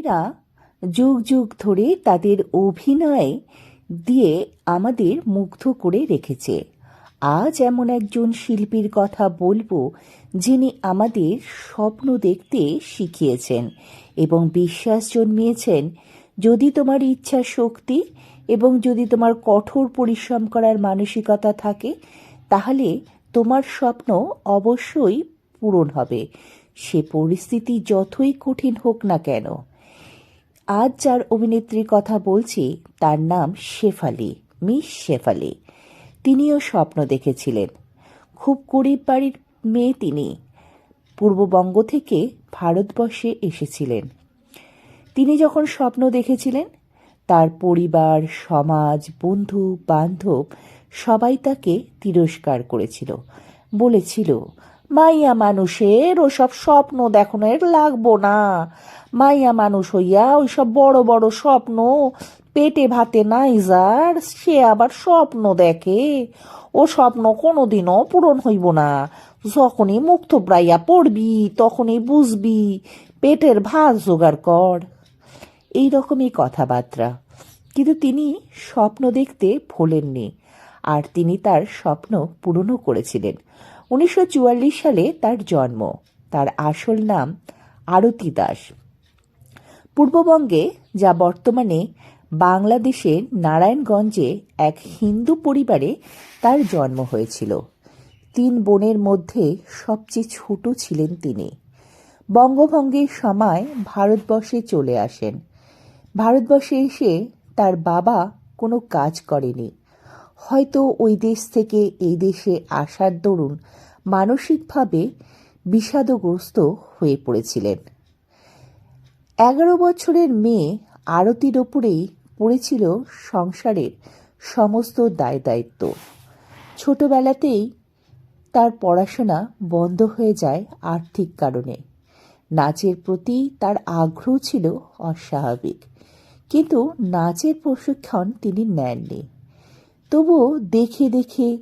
শিল্পীরা যুগ যুগ ধরে তাদের অভিনয় দিয়ে আমাদের মুগ্ধ করে রেখেছে। আজ এমন একজন শিল্পীর কথা বলব যিনি আমাদের স্বপ্ন দেখতে শিখিয়েছেন এবং বিশ্বাস জন্মিয়েছেন, যদি তোমার ইচ্ছা শক্তি এবং যদি তোমার কঠোর পরিশ্রম করার মানসিকতা থাকে, তাহলে তোমার স্বপ্ন অবশ্যই পূরণ হবে। সে পরিস্থিতি যতই কঠিন হোক না কেন। আজ যার অভিনেত্রীর কথা বলছি, তার নাম শেফালি, মিস শেফালি। তিনিও স্বপ্ন দেখেছিলেন। খুব গরিব বাড়ির মেয়ে তিনি। পূর্ববঙ্গ থেকে ভারতবর্ষে এসেছিলেন। তিনি যখন স্বপ্ন দেখেছিলেন, তার পরিবার, সমাজ, বন্ধু, বান্ধব সবাই তাকে তিরস্কার করেছিল। বলেছিল মাইয়া মানুষের ওসব স্বপ্ন দেখানোর লাগবো না। মাইয়া মানুষ হইয়া ওইসব বড় বড় স্বপ্ন পেটে ভাতে নাই যার, সে আবার স্বপ্ন দেখে। ও স্বপ্ন কোনোদিনও পূরণ হইব না। যখনই মুক্ত প্রাইয়া পড়বি, তখনই বুঝবি পেটের ভাত জোগাড় কর। এই রকমই কথাবার্তা। কিন্তু তিনি স্বপ্ন দেখতে ভোলেননি, আর তিনি তার স্বপ্ন পূরণও করেছিলেন। উনিশশো চুয়াল্লিশ সালে তার জন্ম। তার আসল নাম আরতি দাস। পূর্ববঙ্গে যা বর্তমানে বাংলাদেশের নারায়ণগঞ্জে এক হিন্দু পরিবারে তার জন্ম হয়েছিল। তিন বোনের মধ্যে সবচেয়ে ছোট ছিলেন তিনি। বঙ্গভঙ্গের সময় ভারতবর্ষে চলে আসেন। ভারতবর্ষে এসে তার বাবা কোনো কাজ করেনি। হয়তো ওই দেশ থেকে এই দেশে আসার দরুন মানসিকভাবে বিষাদগ্রস্ত হয়ে পড়েছিলেন। এগারো বছরের মেয়ে আরতির ওপরেই পড়েছিল সংসারের সমস্ত দায় দায়িত্ব ছোটবেলাতেই তার পড়াশোনা বন্ধ হয়ে যায় আর্থিক কারণে। নাচের প্রতি তার আগ্রহ ছিল অস্বাভাবিক। কিন্তু নাচের প্রশিক্ষণ তিনি নেননি। তবুও দেখে দেখে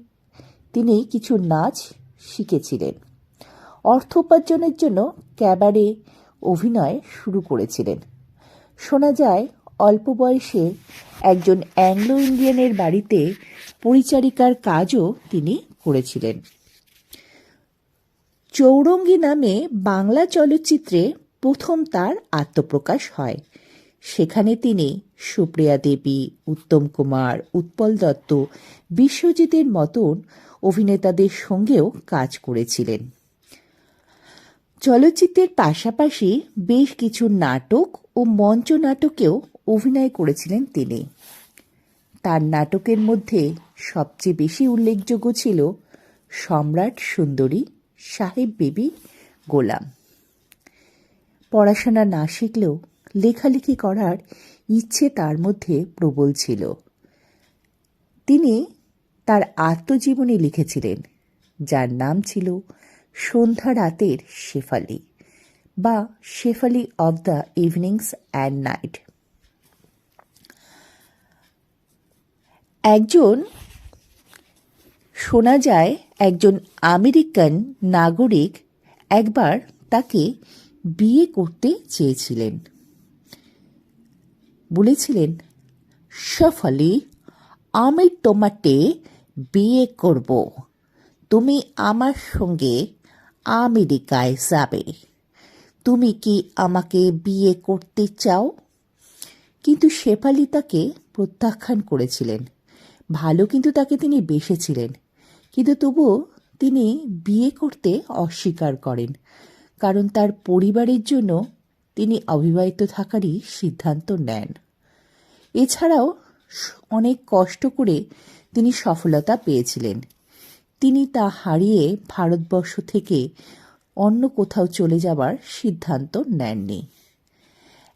তিনি কিছু নাচ শিখেছিলেন। অর্থ উপার্জনের জন্য ক্যাবারে অভিনয় শুরু করেছিলেন। শোনা যায়, অল্প বয়সে একজন অ্যাংলো ইন্ডিয়ানের বাড়িতে পরিচারিকার কাজও তিনি করেছিলেন। চৌরঙ্গি নামে বাংলা চলচ্চিত্রে প্রথম তার আত্মপ্রকাশ হয়। সেখানে তিনি সুপ্রিয়া দেবী, উত্তম কুমার, উৎপল দত্ত, বিশ্বজিতের মতন অভিনেতাদের সঙ্গেও কাজ করেছিলেন। চলচ্চিত্রের পাশাপাশি বেশ কিছু নাটক ও মঞ্চ নাটকেও অভিনয় করেছিলেন তিনি। তার নাটকের মধ্যে সবচেয়ে বেশি উল্লেখযোগ্য ছিল সম্রাট সুন্দরী, সাহেব বেবি, গোলাম। পড়াশোনা না শিখলেও লেখালেখি করার ইচ্ছে তার মধ্যে প্রবল ছিল। তিনি তার আত্মজীবনী লিখেছিলেন, যার নাম ছিল সন্ধ্যা রাতের শেফালি বা Shefali of the evenings and night. একজন, শোনা যায়, একজন আমেরিকান নাগরিক একবার তাকে বিয়ে করতে চেয়েছিলেন। বলেছিলেন, সফলি আমি তোমাকে বিয়ে করব। তুমি আমার সঙ্গে আমেরিকায় যাবে। তুমি কি আমাকে বিয়ে করতে চাও? কিন্তু শেফালি তাকে প্রত্যাখ্যান করেছিলেন। ভালো কিন্তু তাকে তিনি বেসেছিলেন। কিন্তু তবুও তিনি বিয়ে করতে অস্বীকার করেন। কারণ তার পরিবারের জন্য তিনি অবিবাহিত থাকারই সিদ্ধান্ত নেন। এছাড়াও অনেক কষ্ট করে তিনি সফলতা পেয়েছিলেন। তিনি তা হারিয়ে ভারতবর্ষ থেকে অন্য কোথাও চলে যাবার সিদ্ধান্ত নেননি।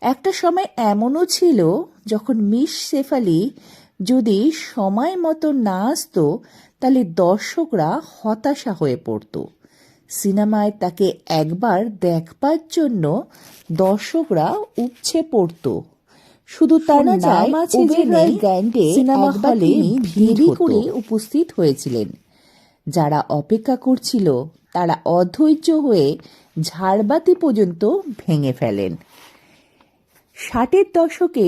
একটা সময় এমনও ছিল যখন মিস শেফালি যদি সময় মতো না আসতো, তাহলে দর্শকরা হতাশা হয়ে পড়তো। সিনেমায় তাকে একবার দেখবার জন্য দর্শকরা উপছে পড়তো। শুধু তার নাম আছে যে গ্যান্ডে সিনেমা হলে ভিড়ি করে উপস্থিত হয়েছিলেন। যারা অপেক্ষা করছিল তারা অধৈর্য হয়ে ঝাড়বাতি পর্যন্ত ভেঙে ফেলেন। ষাটের দশকে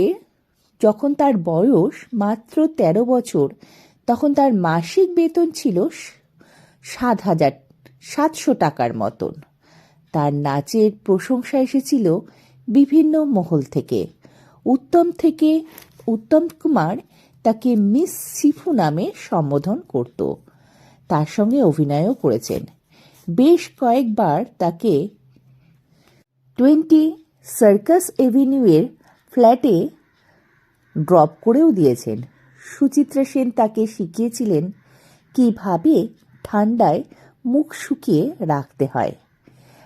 যখন তার বয়স মাত্র তেরো বছর তখন তার মাসিক বেতন ছিল সাত হাজার সাতশো টাকার মতন। তার নাচের প্রশংসা এসেছিল বিভিন্ন মহল থেকে। উত্তম থেকে উত্তম কুমার তাকে মিস সিফু নামে সম্বোধন করত। তার সঙ্গে অভিনয়ও করেছেন। বেশ কয়েকবার তাকে টোয়েন্টি সার্কাস এভিনিউয়ের ফ্ল্যাটে ড্রপ করেও দিয়েছেন। সুচিত্রা সেন তাকে শিখিয়েছিলেন কীভাবে ঠান্ডায় মুখ শুকিয়ে রাখতে হয়।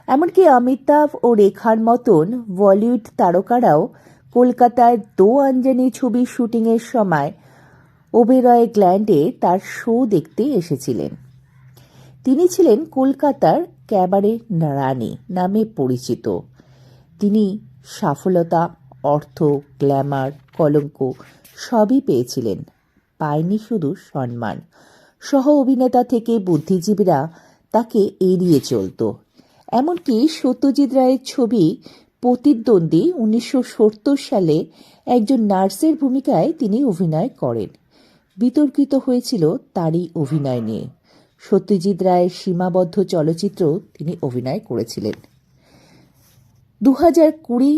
এমনকি অমিতাভ ও রেখার মতন বলিউড তারকারাও কলকাতায় দো আঞ্জানি ছবির শুটিংয়ের সময় ওবেরয় গ্ল্যান্ডে তার শো দেখতে এসেছিলেন। তিনি ছিলেন কলকাতার ক্যাবারে রানী নামে পরিচিত। তিনি সফলতা অর্থ, গ্ল্যামার, কলঙ্ক সবই পেয়েছিলেন। পায়নি শুধু সম্মান। সহ অভিনেতা থেকে বুদ্ধিজীবীরা তাকে এড়িয়ে চলত। এমনকি সত্যজিৎ রায়ের ছবি প্রতিদ্বন্দ্বী উনিশশো সালে একজন নার্সের ভূমিকায় তিনি অভিনয় করেন। বিতর্কিত হয়েছিল তারই অভিনয় নিয়ে। সত্যজিৎ রায়ের সীমাবদ্ধ চলচ্চিত্র তিনি অভিনয় করেছিলেন। দু কুড়ি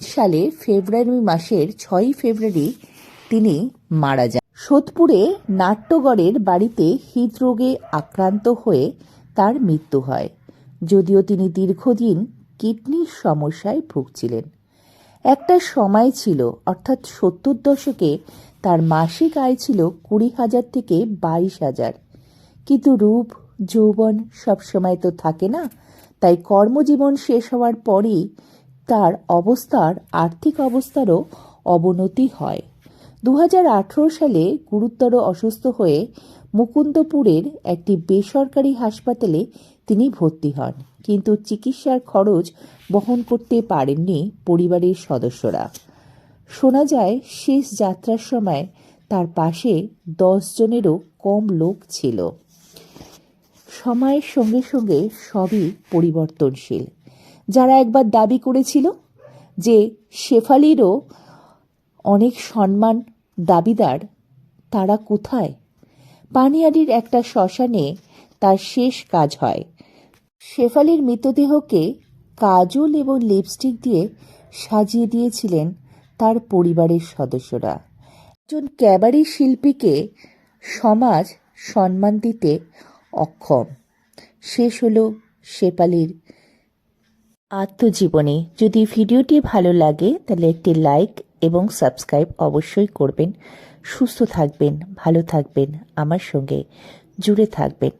সালে ফেব্রুয়ারি মাসের ছয়ই ফেব্রুয়ারি তিনি মারা যান। সোদপুরে নাট্যগড়ের বাড়িতে হৃদরোগে আক্রান্ত হয়ে তার মৃত্যু হয়। যদিও তিনি দীর্ঘদিন কিডনির সমস্যায় ভুগছিলেন। একটা সময় ছিল, অর্থাৎ সত্তর দশকে, তার মাসিক আয় ছিল কুড়ি হাজার থেকে বাইশ হাজার। কিন্তু রূপ, যৌবন সবসময় তো থাকে না, তাই কর্মজীবন শেষ হওয়ার পরই তার অবস্থার আর্থিক অবস্থারও অবনতি হয়। দু হাজার আঠারো সালে গুরুতর অসুস্থ হয়ে মুকুন্দপুরের একটি বেসরকারি হাসপাতালে তিনি ভর্তি হন, কিন্তু চিকিৎসার খরচ বহন করতে পারেননি পরিবারের সদস্যরা। শোনা যায়, শেষ যাত্রার সময় তার পাশে জনেরও কম লোক ছিল। সময়ের সঙ্গে সঙ্গে সবই পরিবর্তনশীল। যারা একবার দাবি করেছিল যে শেফালিরও অনেক সম্মান দাবিদার, তারা কোথায় পানিয়ারির একটা শ্মশানে তার শেষ কাজ হয়। শেফালির মৃতদেহকে কাজল এবং লিপস্টিক দিয়ে সাজিয়ে দিয়েছিলেন তার পরিবারের সদস্যরা। একজন ক্যাবারি শিল্পীকে সমাজ সম্মান দিতে অক্ষম। শেষ হলো শেফালির আত্মজীবনী। যদি ভিডিওটি ভালো লাগে, তাহলে একটি লাইক এবং সাবস্ক্রাইব অবশ্যই করবেন। সুস্থ থাকবেন ভালো থাকবেন আমার সঙ্গে জুড়ে থাকবেন।